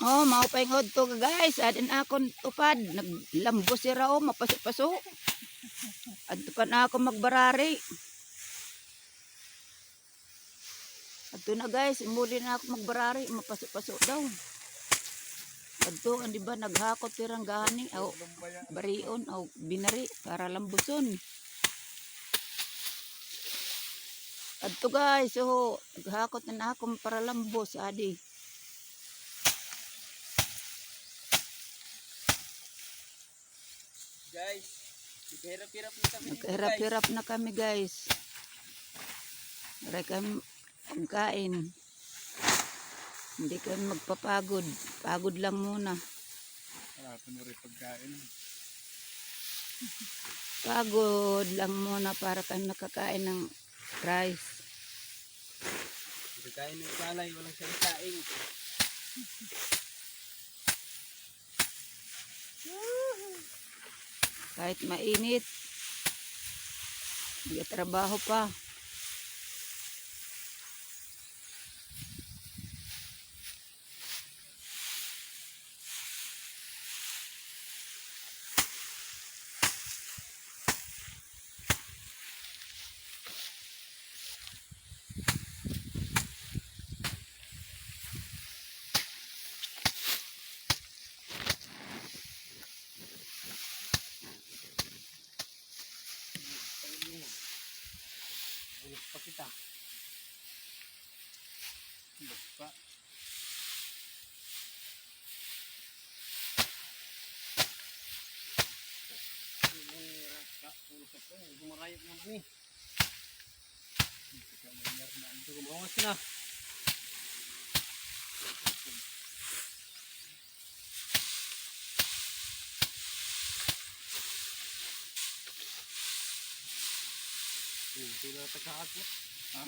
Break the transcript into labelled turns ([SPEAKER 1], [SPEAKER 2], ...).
[SPEAKER 1] Oh, mao paingod to guys. Adin akon tupad. Naglambo si Rao, mapaso-paso. Adto pa na ako magbarari. Adto na guys, imuli na ako magbarari, mapaso-paso daw. Adto, di ba, naghakot tirang gani, aw, barion, aw, binari, para lambuson. Adto guys, so, naghakot na ako para lambos, adi.
[SPEAKER 2] Guys, hirap-hirap na kami.
[SPEAKER 1] Nagkahirap-hirap na kami guys. Maray kami pagkain. Hindi kami magpapagod. Pagod lang muna.
[SPEAKER 3] Wala pa na rin pagkain.
[SPEAKER 1] Pagod lang muna para kami nakakain ng rice.
[SPEAKER 2] Pagkain ng palay, walang saing-saing.
[SPEAKER 1] Kahit mainit. Hindi trabaho pa.
[SPEAKER 2] Ulit pa kita.
[SPEAKER 3] Basta.
[SPEAKER 2] Gumarayot na kami. Ito gumawas na. Hindi na tagakot.
[SPEAKER 3] Ha?